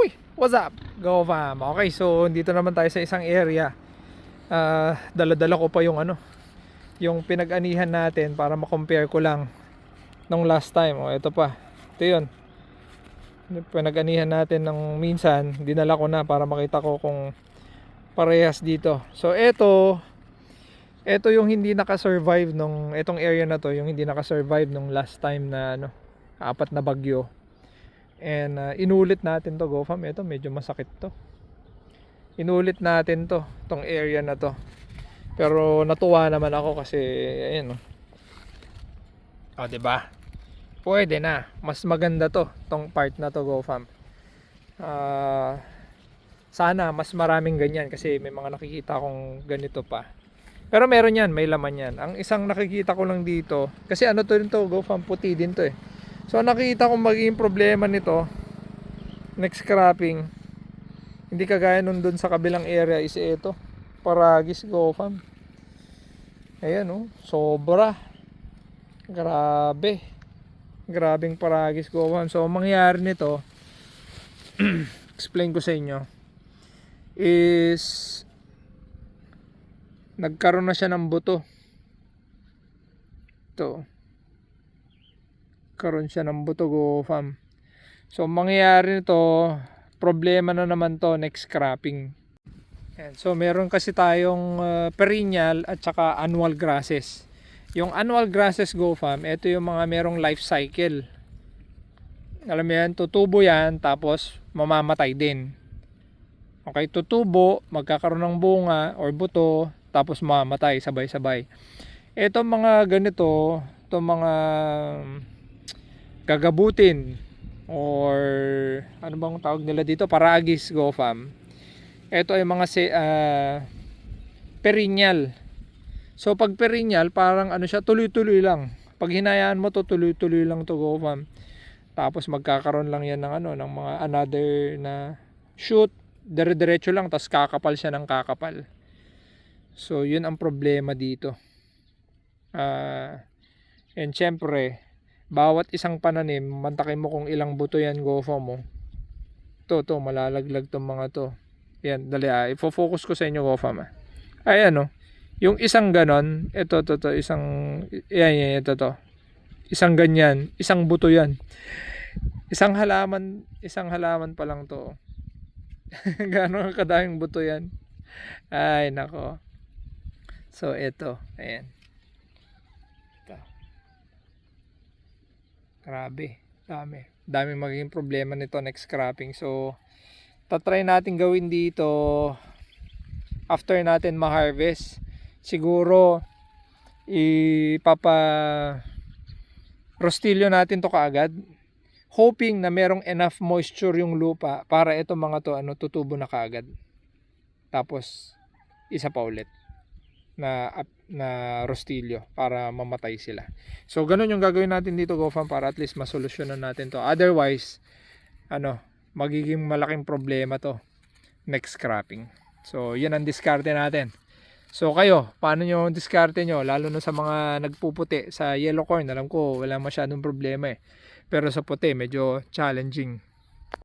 Uy, what's up? Go fam. Okay, so dito naman tayo sa isang area. Ah, dala-dala ko pa yung ano, yung pinag-anihan natin para ma-compare ko lang nung last time. O, ito pa. Ito yun. Pinag-anihan natin ng minsan, dinala ko na para makita ko kung parehas dito. So, ito, ito yung hindi naka-survive nung, itong area na to, yung hindi naka-survive nung last time na ano, apat na bagyo. And uh, inulit natin to GoFam. Ito medyo masakit to. Inulit natin to, tong area na to. Pero natuwa naman ako kasi ayun oh. Oh, 'di ba? Pwede na. Mas maganda to, tong part na to GoFam. Ah sana mas maraming ganyan kasi may mga nakikita akong ganito pa. Pero meron yan, may laman yan. Ang isang nakikita ko lang dito, kasi ano to rin to, GoFam, puti din to eh. So nakita kong magiging problema nito next cropping hindi kagaya nun dun sa kabilang area is ito Paragis go fam Ayan oh, sobra. Grabe. Grabing Paragis go fam So ang mangyayari nito Explain ko sa inyo Is Nagkaroon na siya ng buto. Ito karon siya ng buto go fam. So ang mangyayari nito, problema na naman to next cropping. Yan. So meron kasi tayong uh, perennial at saka annual grasses. Yung annual grasses go fam, ito yung mga merong life cycle. Alam mo yan, tutubo yan tapos mamamatay din. Okay, tutubo, magkakaroon ng bunga or buto, tapos mamamatay sabay-sabay. Ito mga ganito, ito mga gagabutin or ano bang tawag nila dito? Paragis go fam. Ito ay mga se, uh, perennial so pag perennial parang ano siya tuloy-tuloy lang. Pag hinayaan mo to tuloy-tuloy lang to go fam. Tapos magkakaroon lang yan ng ano ng mga another na shoot. Dire-diretso lang tapos kakapal siya ng kakapal. So yun ang problema dito. Uh, and syempre bawat isang pananim, mantakin mo kung ilang buto yan gofo mo. To, to, malalaglag tong mga to. Yan, dali ah. Ifo-focus ko sa inyo gofo ma. Ayan oh. Yung isang ganon, ito, to, to, isang, yan, yan, ito, to. Isang ganyan, isang buto yan. Isang halaman, isang halaman pa lang to. Gano'ng kadaming buto yan. Ay, nako. So, ito, ayan. Grabe, dami. Dami magiging problema nito next cropping. So, tatry natin gawin dito after natin ma-harvest. Siguro, ipapa rostilyo natin to kaagad. Hoping na merong enough moisture yung lupa para ito mga to ano tutubo na kaagad. Tapos, isa pa ulit na na rostilyo para mamatay sila. So ganun yung gagawin natin dito GoFam para at least masolusyonan natin to. Otherwise, ano, magiging malaking problema to next cropping. So yan ang diskarte natin. So kayo, paano nyo diskarte nyo? Lalo na sa mga nagpuputi sa yellow corn. Alam ko wala masyadong problema eh. Pero sa puti medyo challenging.